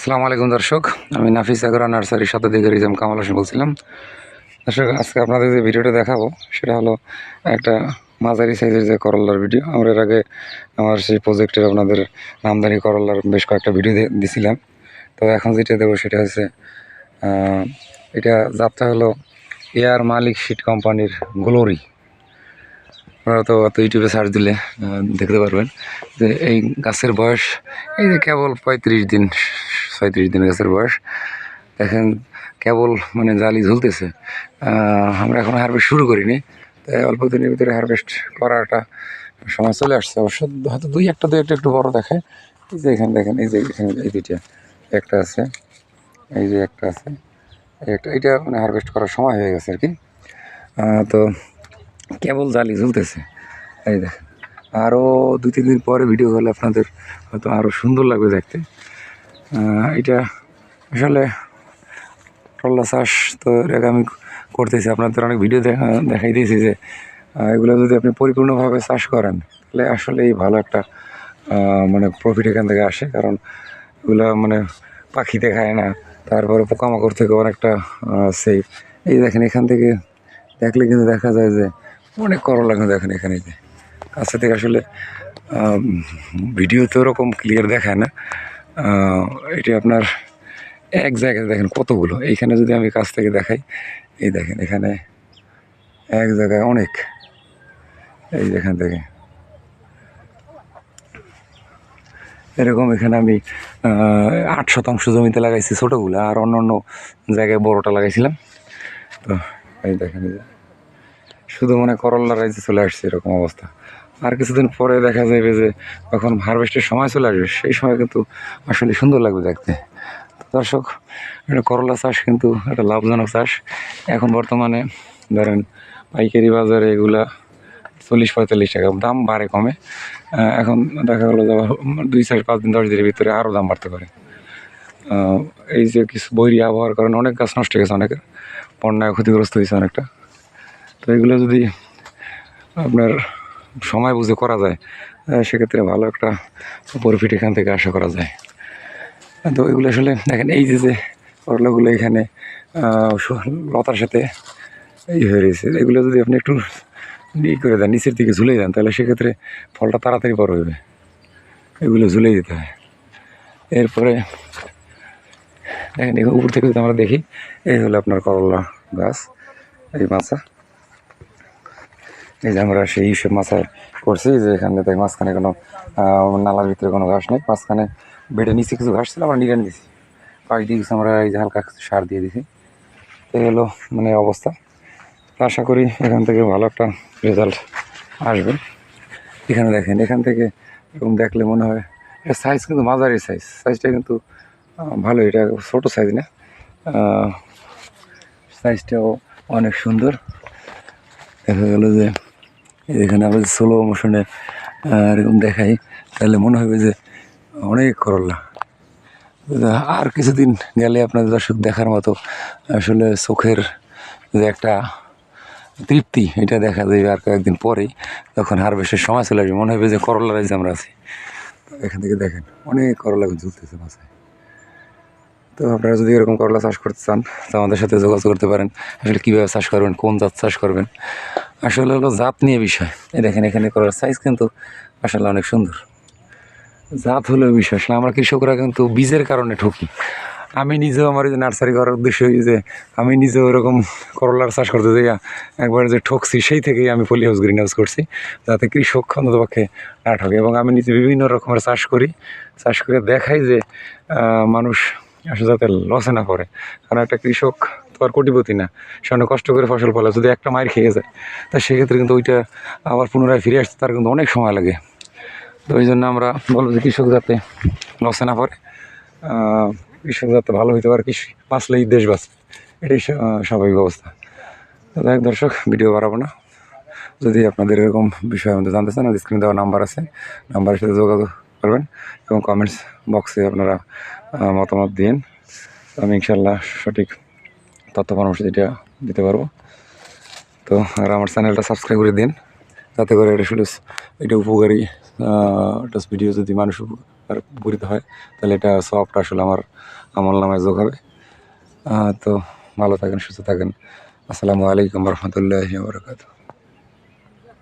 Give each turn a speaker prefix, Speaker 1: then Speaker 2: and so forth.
Speaker 1: আসসালামু আলাইকুম দর্শক, আমি নাফিস আগরা নার্সারির সাথে দিকে রিজাম কামাল হোসেন বলছিলাম। দর্শক, আজকে আপনাদের যে ভিডিওটা দেখাবো, সেটা হলো একটা মাঝারি সাইজের যে করল্লার ভিডিও। আমরা এর আগে আমার সেই প্রজেক্টের আপনাদের নামদানি করল্লার বেশ কয়েকটা ভিডিও দিছিলাম। তো এখন যেটা দেবো সেটা হচ্ছে এটা যাত্রা হলো এয়ার মালিক শিট কোম্পানির গ্লোরি। আপনারা তো অত ইউটিউবে সার্চ দিলে দেখতে পারবেন যে এই গাছের বয়স এই যে কেবল পঁয়ত্রিশ দিন ছয়ত্রিশ দিন গাছের বয়স। দেখেন, কেবল মানে জালি ঝুলতেছে। আমরা এখন হারভেস্ট শুরু করিনি। তাই অল্প দিনের ভিতরে হারভেস্ট করাটা সময় চলে আসছে। অবশ্য হয়তো দুই একটা দুই একটা একটু বড় দেখে। এই যে এখানে দেখেন, এই যে এখানে এই দুইটা, একটা আছে, এই যে একটা আছে একটা এটা মানে হারভেস্ট করার সময় হয়ে গেছে আর কি তো কেবল জালি ঝুলতেছে। এই দেখেন আরও দুই, তিন দিন পরে ভিডিও হলে আপনাদের হয়তো আরও সুন্দর লাগবে দেখতে। এটা আসলে টল্লা চাষ তো আগে আমি করতেছি। আপনাদের অনেক ভিডিও দেখা দেখাই দিয়েছি যে এগুলো যদি আপনি পরিপূর্ণভাবে চাষ করেন, তাহলে আসলেই ভালো একটা মানে প্রফিট এখান থেকে আসে। কারণ এগুলো মানে পাখিতে খায় না, তারপরে পোকামাকড় থেকে অনেকটা সেফ এই দেখেন, এখান থেকে দেখলে কিন্তু দেখা যায় যে, অনেক করলা কিন্তু দেখেন এখানে যে। কাছে থেকে আসলে ভিডিও তো ওরকম ক্লিয়ার দেখায় না। এটি আপনার এক জায়গায় দেখেন কতগুলো। এইখানে যদি আমি কাছ থেকে দেখাই, এই দেখেন এখানে এক জায়গায় অনেক। এই যেখান থেকে এরকম এখানে আমি আট শতাংশ জমিতে লাগাইছি ছোটোগুলো, আর অন্য অন্য জায়গায় বড়টা লাগাইছিলাম। তো, এই দেখেন শুধু মানে করল্লা রাইজে চলে আসছে এরকম অবস্থা। আর কিছুদিন পরে দেখা যাবে যে যখন হারভেস্টের সময় চলে আসবে, সেই সময় কিন্তু আসলে সুন্দর লাগবে দেখতে। দর্শক, এটা করলা চাষ কিন্তু একটা লাভজনক চাষ। এখন বর্তমানে ধরেন পাইকারি বাজারে এগুলা চল্লিশ পঁয়তাল্লিশ টাকা, দাম বাড়ে কমে। এখন দেখা গেলো যে দুই চার পাঁচ দিন, দশ দিনের ভিতরে আরও দাম বাড়তে পারে। এই যে কিছু বৈরী আবহাওয়ার কারণে অনেক গাছ নষ্ট হয়ে গেছে অনেকের বন্যায় ক্ষতিগ্রস্ত হয়েছে অনেকটা। তো এগুলো যদি আপনার সময় বুঝে করা যায় সেক্ষেত্রে ভালো একটা প্রফিট এখান থেকে আশা করা যায়। তো এগুলো আসলে দেখেন, এই যে যে করলাগুলো এখানে লতার সাথে এই হয়ে রয়েছে, এগুলো যদি আপনি একটু ই করে দেন, নিচের দিকে ঝুলে দেন, তাহলে সেক্ষেত্রে ফলটা তাড়াতাড়ি বড় হবে এগুলো ঝুলে দিতে হয়। এরপরে দেখেন উপর থেকে যদি আমরা দেখি, এই হলো আপনার করলা গাছ, এই মাছা। এই যে আমরা সেই হিসেব মাথায় করছি যে এখানে তাই মাঝখানে কোনো নালার ভিতরে কোনো ঘাস নেই, মাঝখানে বেডে নিচে কিছু ঘাস ছিল আমরা নিরান দিছি পাশ দিয়ে কিছু আমরা এই যে হালকা কিছু সার দিয়ে দিছি এই হলো মানে অবস্থা। আশা করি এখান থেকে ভালো একটা রেজাল্ট আসবে। এখানে দেখেন, এখান থেকে এরকম দেখলে মনে হয় এটা সাইজ কিন্তু মাঝারি সাইজ সাইজটা কিন্তু ভালো এটা ছোটো সাইজ না। সাইজটাও অনেক সুন্দর। দেখা গেল যে এখানে আমরা স্লো মোশনে এরকম দেখাই, তাহলে মনে হবে যে অনেক করলা। আর কিছুদিন গেলে আপনাদের দর্শক দেখার মতো, আসলে চোখের যে একটা তৃপ্তি, এটা দেখা যাবে আর কয়েকদিন পরেই যখন হারভেস্টের সময় চলে আসবে। মনে হবে যে করলা রাইজে আমরা আছি। এখান থেকে দেখেন, অনেক করলা ঝুলতেছে মাথায়। তো আপনারা যদি এরকম করলা চাষ করতে চান, তো আমাদের সাথে যোগাযোগ করতে পারেন। আসলে কীভাবে চাষ করবেন, কোন জাত চাষ করবেন আসলে হলো জাত নিয়ে বিষয়। দেখেন এখানে করলার সাইজ কিন্তু আসলে অনেক সুন্দর। জাত হলো বিষয়। আসলে আমরা কৃষকরা কিন্তু বীজের কারণে ঠকি। আমি নিজেও আমার যে নার্সারি করার উদ্দেশ্য যে আমি নিজেও এরকম করলার চাষ করতে যাই একবার যে ঠকছি, সেই থেকেই আমি পলি হাউস গ্রিন হাউস করছি, যাতে কৃষক অন্ততপক্ষে না ঠকে। এবং আমি নিজে বিভিন্ন রকমের চাষ করি। চাষ করে দেখাই যে মানুষ আসলে যাতে লসে না পড়ে। কারণ একটা কৃষক তো আর কোটিপতি না। সে অনেক কষ্ট করে ফসল ফলে যদি একটা মায়ের খেয়ে যায়। তা সেক্ষেত্রে কিন্তু ওইটা আবার পুনরায় ফিরে আসতে তার কিন্তু অনেক সময় লাগে। তো ওই জন্য আমরা বলব যে কৃষক যাতে লসে না পড়ে কৃষক যাতে ভালো হইতে পারে, কৃষি বাঁচলেই দেশ বাঁচে এটাই স্বাভাবিক অবস্থা। তো যাই দর্শক, ভিডিও বাড়াবো না। যদি আপনাদের এরকম বিষয় আমাদের জানতে চান, স্ক্রিনে দেওয়া নাম্বার আছে। নাম্বারের সাথে যোগাযোগ করবেন এবং কমেন্টস বক্সে আপনারা মতামত দিন আমি ইনশাল্লাহ সঠিক তথ্য পরামর্শ যেটা দিতে পারব। তো আর আমার চ্যানেলটা সাবস্ক্রাইব করে দিন, যাতে করে এটা শুধু এটা উপকারী একটা ভিডিও যদি মানুষ উপকৃত হয়, তাহলে এটা সবটা আসলে আমার আমল নামায় যোগ হবে। তো ভালো থাকেন, সুস্থ থাকেন। আসসালামু আলাইকুম রহমতুল্লাহ বরকাত